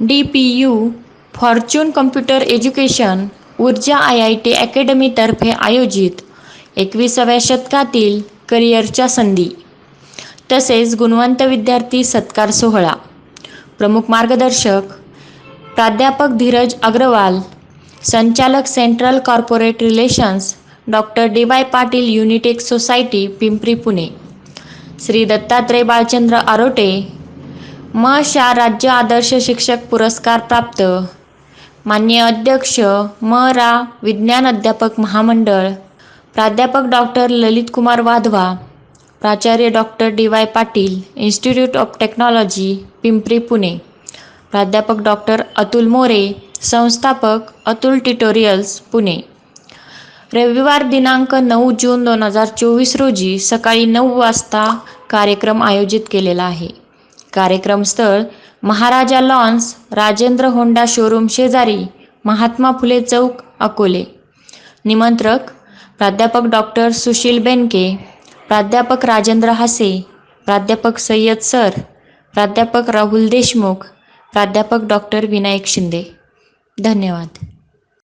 D P U fortune computer education Urja I I T अकॅडमीतर्फे आयोजित एकविसाव्या शतकातील करिअरच्या संधी. तसेच गुणवंत विद्यार्थी सत्कार सोहळा. प्रमुख मार्गदर्शक प्राध्यापक धीरज अग्रवाल संचालक central corporate relations doctor D Y Patil Unitech society Pimpri Pune. Shri Dattatray Balchandra Arote म शा राज्य आदर्श शिक्षक पुरस्कार प्राप्त. मान्य अध्यक्ष म रा विज्ञान अध्यापक महामंडळ. प्राध्यापक डॉक्टर ललित कुमार वाधवा. प्राचार्य doctor D Y Patil institute of technology Pimpri Pune. प्राध्यापक डॉक्टर अतुल मोरे संस्थापक अतुल ट्युटोरियल्स पुणे. रविवार दिनांक नऊ जून दोन हजार चोवीस रोजी सकाळी नऊ वाजता कार्यक्रम आयोजित केलेला आहे. कार्यक्रम स्थळ Maharaja lawns Rajendra Honda showroom शेजारी महात्मा फुले चौक अकोले. निमंत्रक प्राध्यापक डॉक्टर सुशील बेनके प्राध्यापक राजेंद्र हासे प्राध्यापक सय्यद सर प्राध्यापक राहुल देशमुख प्राध्यापक डॉक्टर विनायक शिंदे. धन्यवाद.